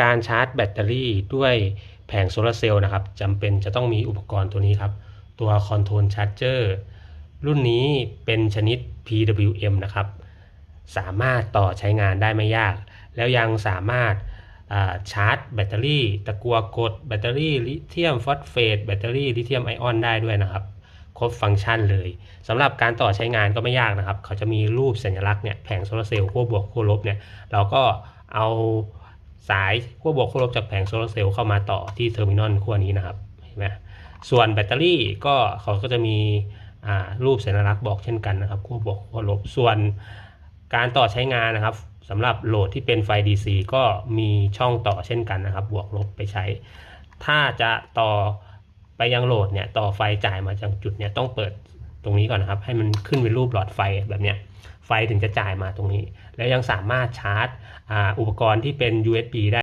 การชาร์จแบตเตอรี่ด้วยแผงโซลาร์เซลล์นะครับจำเป็นจะต้องมีอุปกรณ์ตัวนี้ครับ ตัว Control Charger รุ่นนี้เป็นชนิด PWM นะครับ สามารถต่อใช้งานได้ไม่ยาก แล้วยังสามารถาชาร์จแบตเตอรี่ตะกัวกดแบตเตอรี่ลิเธียมฟอสเฟตแบตเตอรี่ลิเธียมไอออนได้ด้วยนะครับครบฟังก์ชันเลยสำหรับการต่อใช้งานก็ไม่ยากนะครับ เขาจะมีรูปสัญลักษณ์เนี่ยแผงโซลาร์เซลล์ขั้วบวกขั้วลบเนี่ยเราก็เอา สายขั้วบวกขั้วลบจากแผงโซลาร์เซลล์เข้ามาต่อที่เทอร์มินอลขั้วนี้นะครับเห็นไหมส่วนแบตเตอรี่ก็เขาก็จะมีรูปสัญลักษณ์บอกเช่นกันนะครับขั้วบวกขั้วลบส่วนการต่อใช้งานนะครับสำหรับโหลดที่เป็นไฟ DC ก็มีช่องต่อเช่นกันนะครับ บวกลบไปใช้ ถ้าจะต่อไปยังโหลดเนี่ยต่อไฟจ่ายมาจากจุดเนี่ยต้องเปิด ตรงนี้ก่อนนะครับ ให้มันขึ้นเป็นรูปหลอดไฟแบบเนี้ยไฟถึงจะจ่ายมาตรงนี้ แล้วยังสามารถชาร์จอ,อุปกรณ์ที่เป็น USB ได้